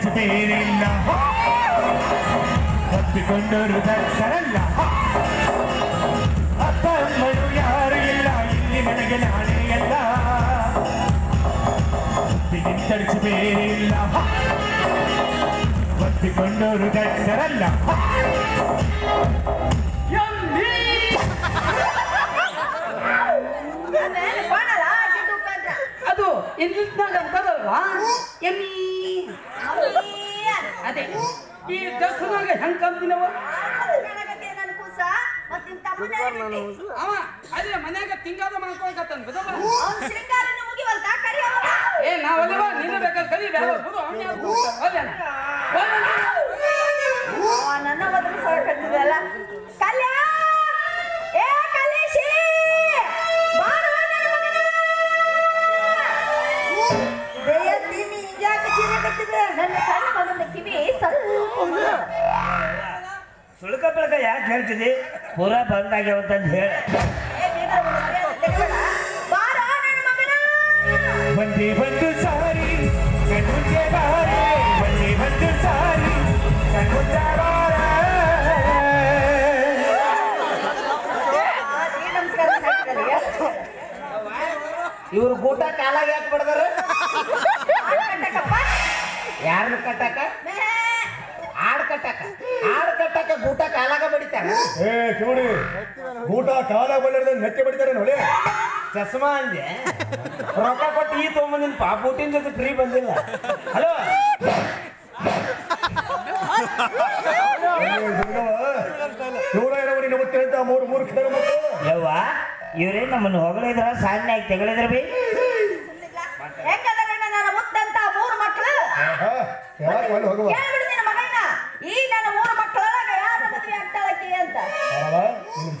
ತಡಿಸಿ ಬೇರಿಲ್ಲ ಒಪ್ಪಿಕೊಂಡರು ದಕ್ಷರಲ್ಲ ಅಪ್ಪ ಅಮ್ಮನು ಯಾರು ಇಲ್ಲ ಇಲ್ಲಿ ನನಗೆ ನಾನೇ ಎಲ್ಲ ತಡಿಸಿ ಬೇರಿಲ್ಲ ಒಪ್ಪಿಕೊಂಡರು ದಕ್ಷರಲ್ಲ ಬಾಣಲ್ಲ ಗಿಡ್ಡು ಕಂದ್ರ ಅದು ಇಂಗ್ಲಿಷ್ನಾಗ ಅಂತದಲ್ವಾ ಎಮ್ಮಿ ಅದೇ. ಈ ದಸನಾಗ ಹೆಂಗ್ ನನ್ನ ಬಿಟ್ಟಿ. ಅವ, ಅದೇ ಮನ್ಯಾಗ ತಿಂಗಾದ ಮಾಡ್ಕೊಳಕತ್ತನ್ ಬಿದವ. ಏ ನಾವಲ್ಲವ ನೀನು ಬೇಕಾದ್ರೆ ಕಲಿ ಬೇಡ? ನನ್ನ ಏ ನನ್ನ ನನ್ನ ಸುಳ್ಕ ಬೆಳಕ ಯಾಕೆ ಹೇಳ್ತಿದಿ? ಪೂರಾ ಅಂತ ಹೇಳಿ. ಬಂದಿ ಬಂದೆ ಬಂದು ಸಾರಿ ಕಣ್ಣುಂಜೆ ಬಾರೆ ಬಂದೆ ಬಂದು ಸಾರಿ ಕಣ್ಣುಂಜ. ಇವ್ರು ಊಟ ಕಾಲಾಗ ಯಾಕೆ ಬಡ್ದಾರ. ಯಾರನ್ನ ಕಟ್ಟಾಕ ಕಟ್ಟಾಕ. ಕಟ್ಟಾಕ ಊಟ ಕಾಲಾಗ ಬಡಿತಾರ. ಏ ಕಿವುಡಿ ಊಟ ಕಾಲ ಬಳ್ಳದ ನೆಕ್ಕೆ ಬಡಿತಾರೆ ನೋಡಿ ಚಸ್ಮಾ ಅಂದೆ. ರೊಕ್ಕ ಕೊಟ್ಟು ಈ ತೊಗೊಂಬಂದಿನ ಪಾಪ ಊಟಿನ ಜೊತೆ ಫ್ರೀ ಬಂದಿಲ್ಲ. ಹಲೋ? ನೂರ ಇರವರಿ ನಮತ್ತೆ ಅಂತ ಮೂರು ಮೂರು ಮತ್ತು ಯವ್ವ ಇವರೇ ನಮ್ಮನ್ನು ಹೊಗಳಿದ್ರ ಸಾಧನೆ ಆಗಿ ತೆಗಳಿದ್ರ ಬಿ? ಹೆಂಗದರಣ್ಣ ನನ್ನ ಮುತ್ತಂತ ಮೂರು ಮಕ್ಕಳು ಹೋಗುವ? ನಿನ್ನ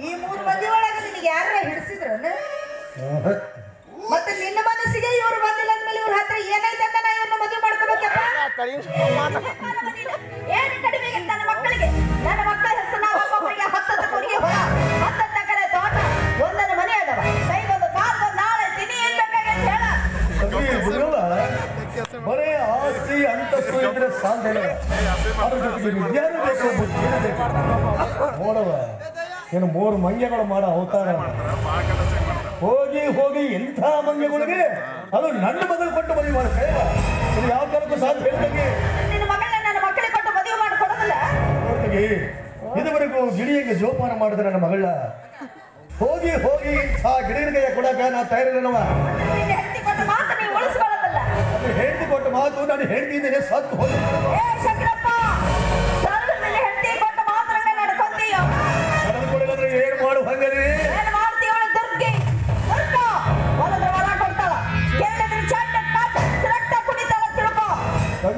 ಈ ಮೂರು ಮಂದಿ ಒಳಗೆ ನಿನಗೆ ಯಾರ ಹಿಡಿಸಿದ್ರು ಮತ್ತೆ ನಿನ್ನ ಮನಸ್ಸಿಗೆ ಇವ್ರು ಬಂದಿಲ್ಲ ಅಂದ್ಮೇಲೆ ಇವ್ರ ಹತ್ರ ಏನೈತೆ ಅಂತ ನಾ ಇವನ್ನ ಮದುವೆ ಮಾಡ್ಕೋಬೇಕಪ್ಪ? ಏನು ಕಡಿಮೆ ಇದೆ ನನ್ನ ಮಕ್ಕಳಿಗೆ? ನನ್ನ ಮಕ್ಕಳ ಹೆಸರು ನಾವು ಒಬ್ಬೊಬ್ಬರಿಗೆ ಹತ್ತತ್ತು ಕುರಿಗೆ ಹೊಲ ಹತ್ತತ್ತು ಎಕರೆ ತೋಟ ಒಂದೊಂದು ಮನೆ ಅದಾವ. ಕೈಗೊಂದು ಕಾಲ್ಗೊಂದು ನಾಳೆ ತಿನಿ ಏನ್ ಬೇಕಾಗೈತೆ ಹೇಳ. ತಂಗಿ ಬಿಡಲ್ಲ ಬರೇ ಆಸ್ತಿ ಅಂತಸ್ತು ಇದ್ರೆ ಸಾಧ್ಯ ಅದ್ರ ಜೊತೆಗೆ ವಿಜ್ಞಾನ ಬೇಕು ಬುದ್ಧಿ ಬೇಕು ನೋಡವ ಏನು ಮೂರು ಮಂಗ್ಯಗಳು ಮಾಡೋ ಅವತಾರ. ಹೋಗಿ ಹೋಗಿ ಎಂಥ ಮಂಗ್ಯಗಳಿಗೆ ಅದು ನನ್ನ ಮಗಳು ಕೊಟ್ಟು ಮದುವೆ ಮಾಡುತ್ತೆ ಇದು ಯಾವ ಕಾಲಕ್ಕೂ ಸಾಧ್ಯ ಇದುವರೆಗೂ ಗಿಳಿಯಂಗೆ ಜೋಪಾನ ಮಾಡಿದ್ರೆ ನನ್ನ ಮಗಳ. ಹೋಗಿ ಹೋಗಿ ಆ ಗಿಡಿನ ಕೈಯ ಕೊಡಕ ನಾ ತಯಾರಿಲ್ಲವ ಹೇಳ್ತಿ ಕೊಟ್ಟ ಮಾತು ನಾನು ಹೇಳ್ತಿದ್ದೇನೆ ಸತ್ತು ಹೋಗಿ.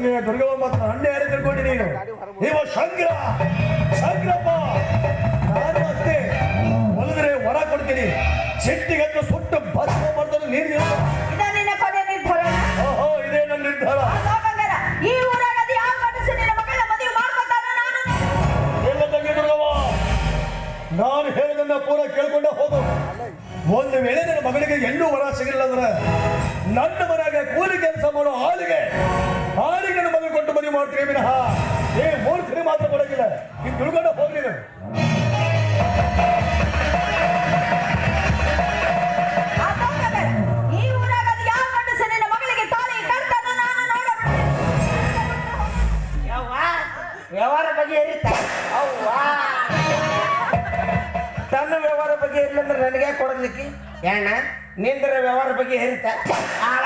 ತಂಗಿಯ ದುರ್ಗವ ಮಾತ್ರ ಹಣ್ಣೆ ಯಾರು ತಿಳ್ಕೊಂಡಿ ನೀನು? ನೀವು ಶಂಕರ ಶಂಕರಪ್ಪ ನಾನು ಅಷ್ಟೇ. ಹೊಲದ್ರೆ ವರ ಕೊಡ್ತೀನಿ. ಸಿಟ್ಟಿಗೆ ಹತ್ರ ಸುಟ್ಟು ಬಸ್ ಮಾಡ್ತಾರೆ ನೀನು ನಿರ್ಧಾರ ಓಹೋ ಇದೇ ನನ್ನ ನಿರ್ಧಾರ. ನಾನು? ಎಲ್ಲ ತಂಗಿ ದುರ್ಗವ ನಾನು ಹೇಳಿದನ್ನ ಪೂರ ಕೇಳ್ಕೊಂಡೆ ಹೋಗು. ಒಂದು ವೇಳೆ ನನ್ನ ಮಗಳಿಗೆ ಎಲ್ಲೂ ವರ ಸಿಗಲಿಲ್ಲ ಅಂದ್ರೆ ನನ್ನ ಮನೆಗೆ ಕೂಲಿ ಕೆಲಸ ಮಾಡೋ ಆಳಿಗೆ ಆಳಿಗೆ ನನ್ನ ಮದುವೆ ಕೊಟ್ಟು ಮದುವೆ ಮಾಡ್ತೀವಿ ವಿನಃ. ಏ ಮೂರ್ಖರಿ ಮಾತ್ರ ಕೊಡೋಗಿಲ್ಲ ನೀನು ತಿಳ್ಕೊಂಡು ಹೋಗ್ಲಿ ನೀನು. ಆ ಬಂಗಾರ ಈ ಊರಾಗ ಅದು ನಿನ್ನ ಮಗಳಿಗೆ ತಾಳಿ ಕಟ್ತಾನ ನಾನು ನೋಡಬಿಡ್ತೀನಿ ಯವ್ವ ವ್ಯವಹಾರ ಬಗ್ಗೆ ಅವ್ವಾ. ತನ್ನ ವ್ಯವಹಾರ ಬಗ್ಗೆ ಇರ್ಲಂದ್ರೆ ನನಗೆ ಕೊಡಲಿಕ್ಕೆ ಏನ ನಿಂದ್ರ ವ್ಯವಹಾರ ಬಗ್ಗೆ ಹೇರಿತ ಆಳ.